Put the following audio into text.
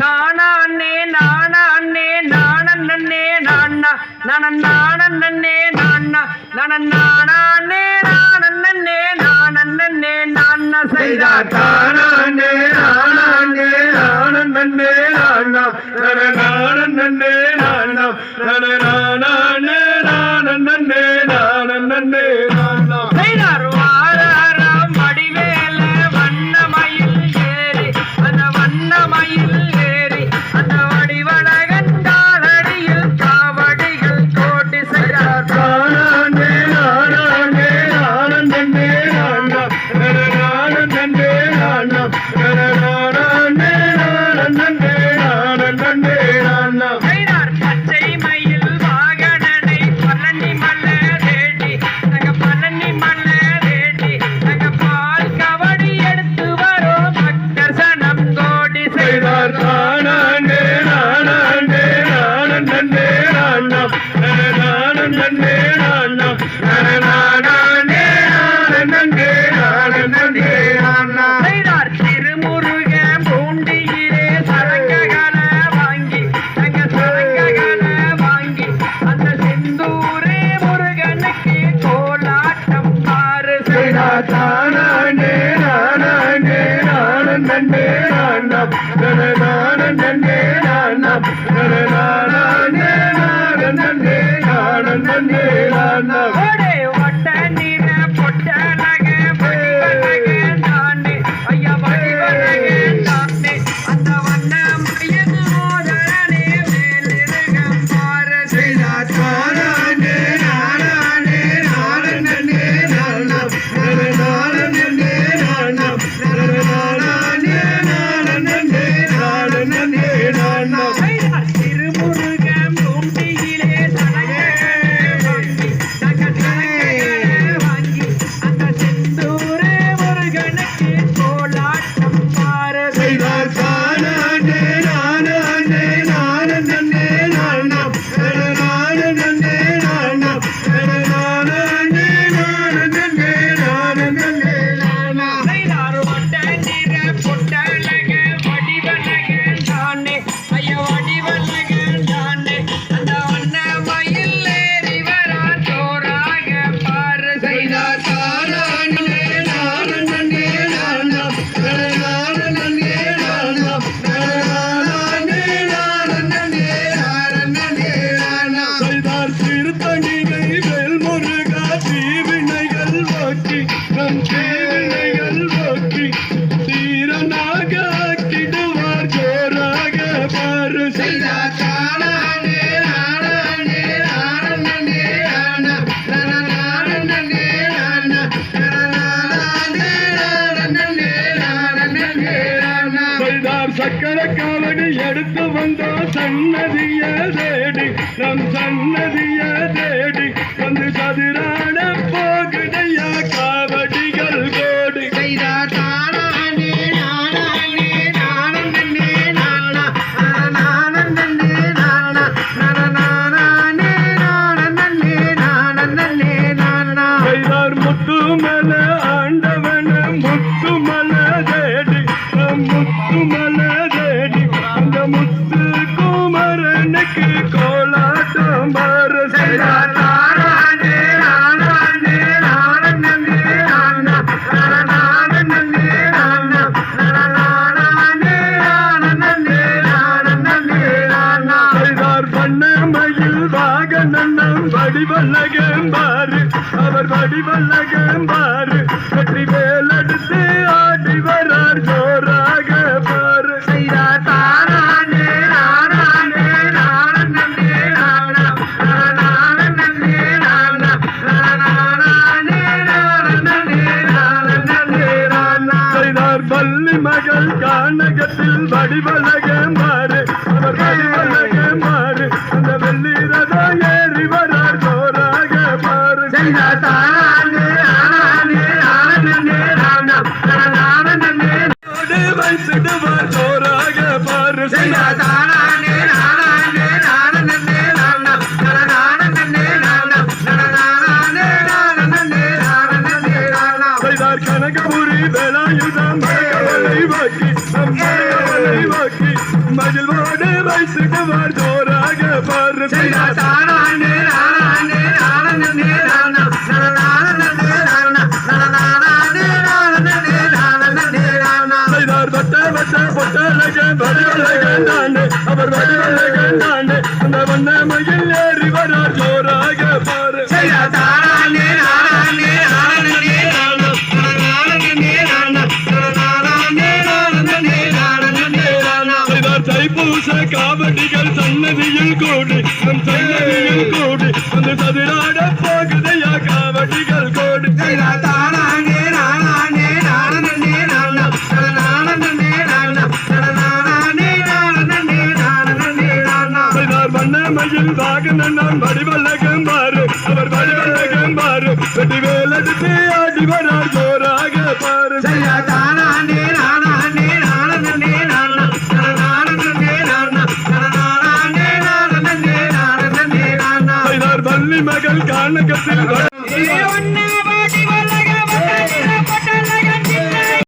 நானே நானே நானே நானா நானே நானா நானே நானே நானே நானா செய்தா தானே நானே நானே நானா நானே நானம் நன்னே நானம் நானே ஆனந்தே ஆனந்தே ஆனார் திருமுருக பூண்டியிலே சரங்ககளை வாங்கி தங்க சரங்ககளை வாங்கி அந்த செந்தூரே முருகனுக்கு கோலாட்டம் பாரு தானே நானே ஆனந்தே ஆனம் நானே நானம் நானம் मेरा नगर சன்னதிய தேடி நம் சன்னதிய தேடி வந்து சதுரான போகுதையா காவடிகள் கோடி. செய்தார் தானே நானே நானே நானா நானே நானா நானே நானே நானே நானா. செய்தார் முத்துமல ஆண்டவன முத்துமல தேடி முத்துமல தேடி அந்த முத்து படிவலகேம்பாரு அவர் படிவலகேம்பாரு அந்த வெள்ளி ரதம் ஏறி வரார் ஜோராக பாரு வைத்திடுவார் ஜோராக பாரு செய்யாதானே நானே நான் மார் ஜோராக பர் செய்யா தானா நே நானா நே நானா நே நானா நானா நே நானா நானா நே நானா நே நானா நே நானா செய்தார் பட்ட பட்ட பட்ட லகன் வடிவலகன் தாண்டே அவர் வடிவலகன் தாண்டே அந்த வண்ண அது பதிலாட போகுதையா காவடிகள் கோடு. தானாண்டே நானாண்டே நானே நானா நானே நானா நானே நானே நானே நானா வண்ண மயில் வாகன நான் வடிவல்ல கம்பாரு அவர் வெட்டி வேலடித்து ஆடி வரார் ஜோராக பாரு. செய்தார்